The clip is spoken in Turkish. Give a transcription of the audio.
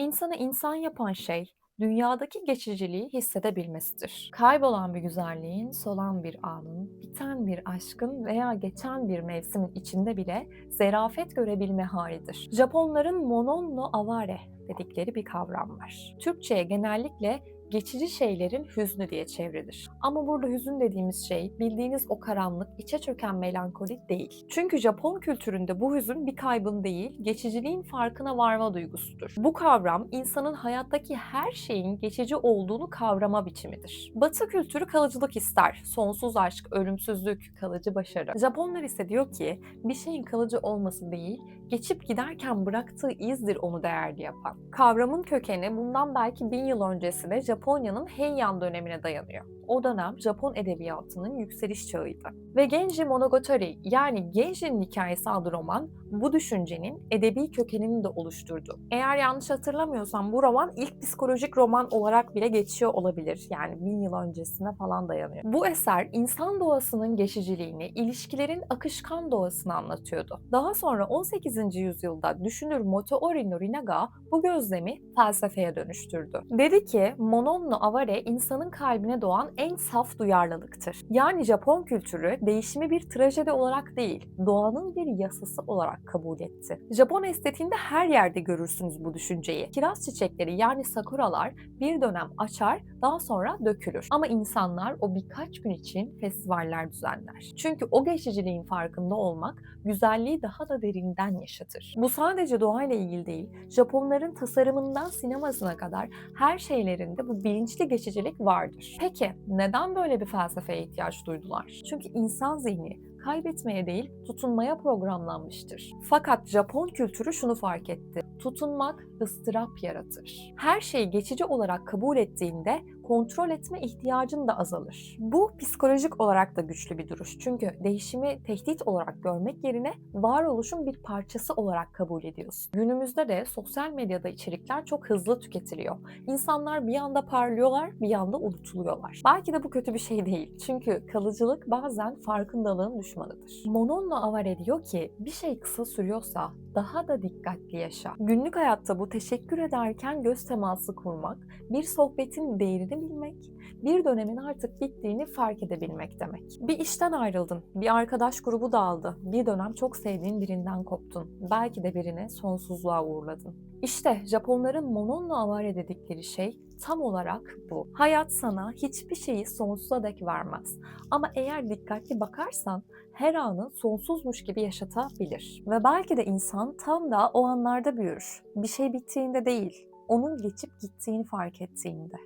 İnsanı insan yapan şey, dünyadaki geçiciliği hissedebilmesidir. Kaybolan bir güzelliğin, solan bir anın, biten bir aşkın veya geçen bir mevsimin içinde bile zerafet görebilme halidir. Japonların monon no aware dedikleri bir kavram var. Türkçe'ye genellikle geçici şeylerin hüznü diye çevrilir. Ama burada hüzün dediğimiz şey bildiğiniz o karanlık, içe çöken melankoli değil. Çünkü Japon kültüründe bu hüzün bir kaybın değil, geçiciliğin farkına varma duygusudur. Bu kavram insanın hayattaki her şeyin geçici olduğunu kavrama biçimidir. Batı kültürü kalıcılık ister. Sonsuz aşk, ölümsüzlük, kalıcı başarı. Japonlar ise diyor ki bir şeyin kalıcı olması değil, geçip giderken bıraktığı izdir onu değerli yapan. Kavramın kökeni bundan belki bin yıl öncesine Japonya'nın Heian dönemine dayanıyor. O dönem Japon edebiyatının yükseliş çağıydı. Ve Genji Monogatari yani Genji'nin hikayesi adlı roman bu düşüncenin edebi kökenini de oluşturdu. Eğer yanlış hatırlamıyorsam bu roman ilk psikolojik roman olarak bile geçiyor olabilir. Yani bin yıl öncesine falan dayanıyor. Bu eser insan doğasının geçiciliğini, ilişkilerin akışkan doğasını anlatıyordu. Daha sonra 18. yüzyılda düşünür Motoori Norinaga bu gözlemi felsefeye dönüştürdü. Dedi ki Monon no Aware insanın kalbine doğan en saf duyarlılıktır. Yani Japon kültürü değişimi bir trajedi olarak değil, doğanın bir yasası olarak kabul etti. Japon estetiğinde her yerde görürsünüz bu düşünceyi. Kiraz çiçekleri yani sakuralar bir dönem açar, daha sonra dökülür. Ama insanlar o birkaç gün için festivaller düzenler. Çünkü o geçiciliğin farkında olmak güzelliği daha da derinden yaşatır. Bu sadece doğayla ilgili değil, Japonların tasarımından sinemasına kadar her şeylerinde bu bilinçli geçicilik vardır. Peki neden böyle bir felsefeye ihtiyaç duydular? Çünkü insan zihni kaybetmeye değil tutunmaya programlanmıştır. Fakat Japon kültürü şunu fark etti. Tutunmak ıstırap yaratır. Her şeyi geçici olarak kabul ettiğinde kontrol etme ihtiyacın da azalır. Bu psikolojik olarak da güçlü bir duruş. Çünkü değişimi tehdit olarak görmek yerine varoluşun bir parçası olarak kabul ediyorsun. Günümüzde de sosyal medyada içerikler çok hızlı tüketiliyor. İnsanlar bir anda parlıyorlar, bir anda unutuluyorlar. Belki de bu kötü bir şey değil. Çünkü kalıcılık bazen farkındalığın düşmanıdır. Mononla Avare diyor ki bir şey kısa sürüyorsa daha da dikkatli yaşa. Günlük hayatta bu teşekkür ederken göz teması kurmak, bir sohbetin değerini bilmek, bir dönemin artık bittiğini fark edebilmek demek. Bir işten ayrıldın, bir arkadaş grubu dağıldı, bir dönem çok sevdiğin birinden koptun, belki de birini sonsuzluğa uğurladın. İşte Japonların mononla avare dedikleri şey tam olarak bu. Hayat sana hiçbir şeyi sonsuza dek vermez. Ama eğer dikkatli bakarsan her anı sonsuzmuş gibi yaşatabilir. Ve belki de insan tam da o anlarda büyür. Bir şey bittiğinde değil, onun geçip gittiğini fark ettiğinde.